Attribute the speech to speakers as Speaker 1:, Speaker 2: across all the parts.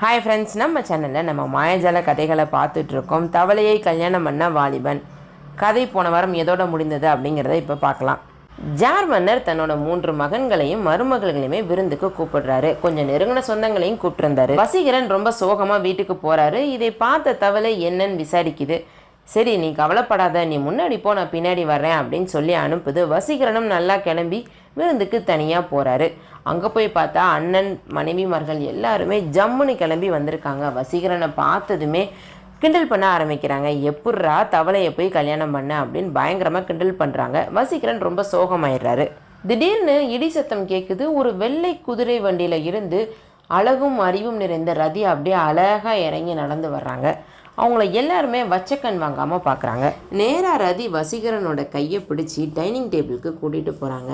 Speaker 1: Hi friends நம்ம சேனலில் நம்ம மாயாஜால கதைகளை பார்த்துட்ருக்கோம். தவளையை கல்யாணம் பண்ண வாலிபன். கதை போன வாரம் எதோட முடிந்தது அப்படிங்கிறத இப்போ பார்க்கலாம். ஜார் மன்னர் தன்னோட மூன்று மகன்களையும் மருமகள்களையுமே விருந்துக்கு கூப்பிடுறாரு. கொஞ்சம் நெருங்கின சொந்தங்களையும் கூப்பிட்டுருந்தாரு. வசீகரன் ரொம்ப சோகமாக வீட்டுக்கு போகிறாரு இதை பார்த்த தவளை என்னன்னு விசாரிக்குது. சரி நீ கவலைப்படாத. நீ முன்னாடி போ நான் பின்னாடி வர்றேன் அப்படின்னு சொல்லி அனுப்புது. வசீகரனும் நல்லா கிளம்பி விருந்துக்கு தனியாக போகிறாரு அங்கே போய் பார்த்தா அண்ணன் மனைவிமார்கள் எல்லாருமே ஜம்முன்னு கிளம்பி வந்திருக்காங்க. வசீகரனை பார்த்ததுமே கிண்டல் பண்ண ஆரம்பிக்கிறாங்க. எப்புட்றா தவளையை போய் கல்யாணம் பண்ண? அப்படின்னு பயங்கரமாக கிண்டல் பண்ணுறாங்க வசீகரன் ரொம்ப சோகமாயிடுறாரு. திடீர்னு இடி சத்தம் கேட்குது ஒரு வெள்ளை குதிரை வண்டியில் இருந்து அழகும் அறிவும் நிறைந்த ரதி அப்படியே அழகாக இறங்கி நடந்து வர்றாங்க. அவங்கள எல்லாருமே வச்சக்கண் வாங்காமல் பார்க்குறாங்க நேராக ரதி வசீகரனோட கையை பிடிச்சி டைனிங் டேபிளுக்கு கூட்டிகிட்டு போகிறாங்க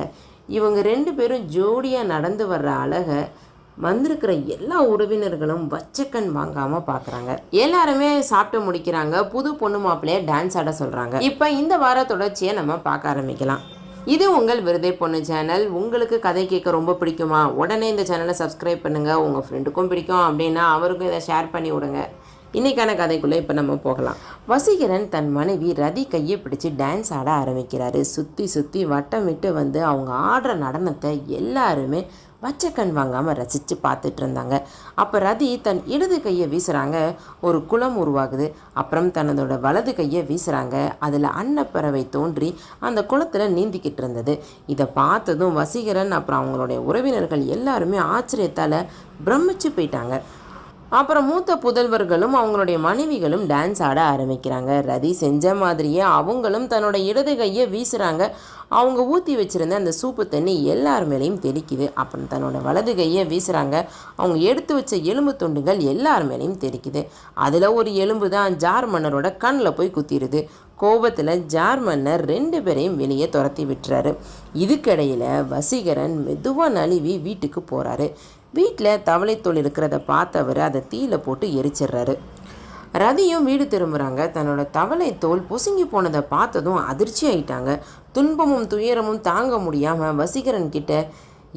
Speaker 1: இவங்க ரெண்டு பேரும் ஜோடியாக நடந்து வர்ற அழகை வந்திருக்கிற எல்லா உறவினர்களும் வச்சக்கண் வாங்காமல் பார்க்குறாங்க எல்லாருமே சாப்பிட்டு முடிக்கிறாங்க. புது பொண்ணு மாப்பிள்ளைய டான்ஸ் ஆட சொல்கிறாங்க இப்போ இந்த வார தொடர்ச்சியை நம்ம பார்க்க ஆரம்பிக்கலாம். இது உங்கள் விருதை பொண்ணு சேனல். உங்களுக்கு கதை கேட்க ரொம்ப பிடிக்குமா? உடனே இந்த சேனலை சப்ஸ்கிரைப் பண்ணுங்கள் உங்கள் ஃப்ரெண்டுக்கும் பிடிக்கும். அப்படின்னா அவருக்கும் இதை ஷேர் பண்ணி விடுங்க. இன்றைக்கான கதைக்குள்ளே இப்போ நம்ம போகலாம். வசீகரன் தன் மனைவி ரதி கையை பிடிச்சி டான்ஸ் ஆட ஆரம்பிக்கிறாரு. சுற்றி சுற்றி வட்டம் விட்டு வந்து அவங்க ஆடுற நடனத்தை எல்லாருமே கண் வாங்காமல் ரசித்து பார்த்துட்டு இருந்தாங்க. அப்போ ரதி தன் இடது கையை வீசுகிறாங்க ஒரு குளம் உருவாகுது. அப்புறம் தன்னதோட வலது கையை வீசுகிறாங்க அதில் அன்னப்பறவை தோன்றி அந்த குளத்தில் நீந்திக்கிட்டு இருந்தது. இதை பார்த்ததும் வசீகரன் அப்புறம் அவங்களுடைய உறவினர்கள் எல்லாருமே ஆச்சரியத்தால் பிரமிச்சு போயிட்டாங்க. அப்புறம் மூத்த புதல்வர்களும் அவங்களுடைய மனைவிகளும் டான்ஸ் ஆட ஆரம்பிக்கிறாங்க. ரதி செஞ்ச மாதிரியே அவங்களும் தன்னோட இடது கையை வீசுகிறாங்க அவங்க ஊற்றி வச்சுருந்த அந்த சூப்பு தண்ணி எல்லார் மேலேயும் தெளிக்குது அப்புறம் தன்னோட வலது கையை வீசுகிறாங்க அவங்க எடுத்து வச்ச எலும்பு துண்டுகள் எல்லார் மேலேயும் தெளிக்குது அதில் ஒரு எலும்பு தான் ஜார் மன்னரோட கண்ணில் போய் குத்திடுது கோபத்தில் ஜார் மன்னர் ரெண்டு பேரையும் வெளியே துரத்தி விட்டுறாரு. இதுக்கிடையில் வசீகரன் மெதுவாக நழுவி வீட்டுக்கு போகிறாரு வீட்டில் தவளைத்தோல் இருக்கிறத பார்த்தவர் அதை தீயில போட்டு எரிச்சிடுறாரு ரதியும் வீடு திரும்புகிறாங்க தன்னோட தவளை தோல் பொசுங்கி போனதை பார்த்ததும் அதிர்ச்சி ஆயிட்டாங்க. துன்பமும் துயரமும் தாங்க முடியாமல் வசீகரன் கிட்ட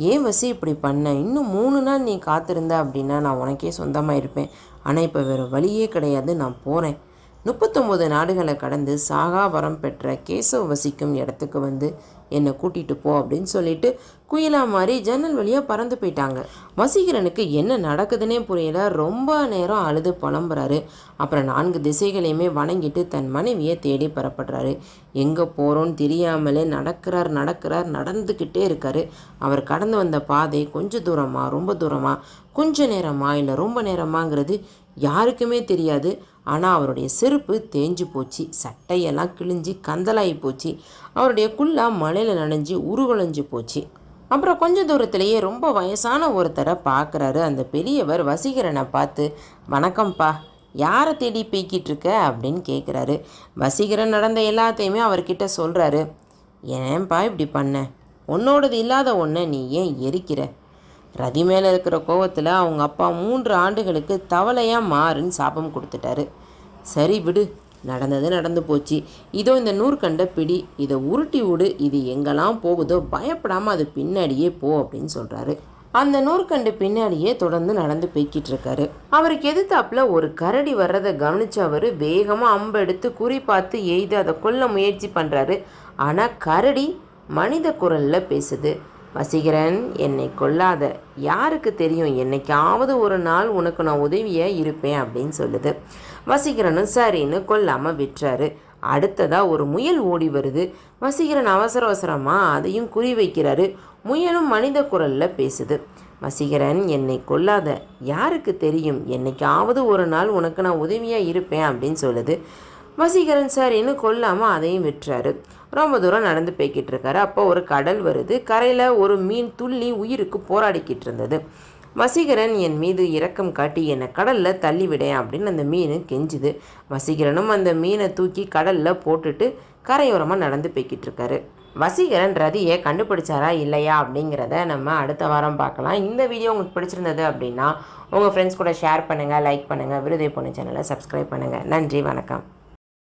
Speaker 1: ஏன் வசி இப்படி பண்ண? இன்னும் மூணு நாள் நீ காத்திருந்த அப்படின்னா நான் உனக்கே சொந்தமாக இருப்பேன். ஆனால் இப்போ வேறு வழியே கிடையாது. நான் போகிறேன் முப்பத்தொம்போது நாடுகளை கடந்து சாகா வரம் பெற்ற கேசவ் வசிக்கும் இடத்துக்கு வந்து என்னை கூட்டிகிட்டு போ அப்படின்னு சொல்லிட்டு குயிலா மாதிரி ஜன்னல் வழியாக பறந்து போயிட்டாங்க. வசீகரனுக்கு என்ன நடக்குதுன்னே புரியல. ரொம்ப நேரம் அழுது புலம்புறாரு. அப்புறம் நான்கு திசைகளையுமே வணங்கிட்டு தன் மனைவியை தேடி புறப்படுறாரு. எங்கே போகிறோன்னு தெரியாமலே நடக்கிறார் நடக்கிறார் நடந்துக்கிட்டே இருக்காரு. அவர் கடந்து வந்த பாதை கொஞ்சம் தூரமா ரொம்ப தூரமாக கொஞ்ச நேரமா இல்லை ரொம்ப நேரமாங்கிறது யாருக்குமே தெரியாது. ஆனால் அவருடைய செருப்பு தேஞ்சு போச்சு. சட்டையெல்லாம் கிழிஞ்சு கந்தலாகி போச்சு. அவருடைய குல்லா மழையில் நனைஞ்சு உருகுலைஞ்சு போச்சு. அப்புறம் கொஞ்சம் தூரத்திலேயே ரொம்ப வயசான ஒருத்தரை பார்க்குறாரு அந்த பெரியவர் வசீகரனை பார்த்து வணக்கம்ப்பா யாரை தேடி பேய்கிட்டு இருக்க? அப்படின்னு கேட்குறாரு வசீகரன் நடந்த எல்லாத்தையுமே அவர்கிட்ட சொல்கிறாரு ஏன்பா இப்படி பண்ண? உன்னோடது இல்லாத ஒன்றை நீ ஏன் எரிக்கிற? ரதி மேலே இருக்கிற கோவத்தில் அவங்க அப்பா மூன்று ஆண்டுகளுக்கு தவளையாக மாறுன்னு சாபம் கொடுத்துட்டாரு. சரி விடு நடந்தது நடந்து போச்சு. இதோ இந்த நூற்கண்ட பிடி இதை உருட்டி விடு இது எங்கெல்லாம் போகுதோ பயப்படாமல் அது பின்னாடியே போ அப்படின்னு சொல்கிறாரு அந்த நூற்கண்டு பின்னாடியே தொடர்ந்து நடந்து போய்கிட்டு இருக்காரு. அவருக்கு எதிர்த்தாப்புல ஒரு கரடி வர்றதை கவனிச்சு அவர் வேகமாக அம்பு எடுத்து குறி பார்த்து எய்து அதை கொல்ல முயற்சி பண்ணுறாரு ஆனால் கரடி மனித குரலில் பேசுது. வசீகரன் என்னை கொல்லாத. யாருக்கு தெரியும்? என்னைக்காவது ஒரு நாள் உனக்கு நான் உதவியாக இருப்பேன் அப்படின்னு சொல்லுது. வசீகரனும் சரின்னு கொல்லாமல் விட்டுறாரு. அடுத்ததாக ஒரு முயல் ஓடி வருது. வசீகரன் அவசர அவசரமாக அதையும் குறி வைக்கிறாரு. முயலும் மனித குரலில் பேசுது. வசீகரன் என்னை கொல்லாத. யாருக்கு தெரியும்? என்னைக்காவது ஒரு நாள் உனக்கு நான் உதவியாக இருப்பேன் அப்படின்னு சொல்லுது. வசீகரன் சரின்னு கொல்லாமல் அதையும் விட்டுறாரு. ரொம்ப தூரம் நடந்து போய்கிட்டு இருக்காரு. அப்போ ஒரு கடல் வருது. கரையில் ஒரு மீன் துள்ளி உயிருக்கு போராடிக்கிட்டு இருந்தது. வசீகரன் என் மீது இரக்கம் காட்டி என்னை கடலில் தள்ளிவிடேன் அப்படின்னு அந்த மீன் கெஞ்சுது. வசீகரனும் அந்த மீனை தூக்கி கடலில் போட்டுட்டு கரையோரமாக நடந்து போய்கிட்டு இருக்காரு. வசீகரன் ரதியை கண்டுபிடிச்சாரா இல்லையா அப்படிங்கிறத நம்ம அடுத்த வாரம் பார்க்கலாம். இந்த வீடியோ உங்களுக்கு பிடிச்சிருந்தது அப்படின்னா உங்கள் ஃப்ரெண்ட்ஸ் கூட ஷேர் பண்ணுங்கள் லைக் பண்ணுங்கள் விருதை பொண்ணு சேனலை சப்ஸ்கிரைப் பண்ணுங்கள் நன்றி வணக்கம்.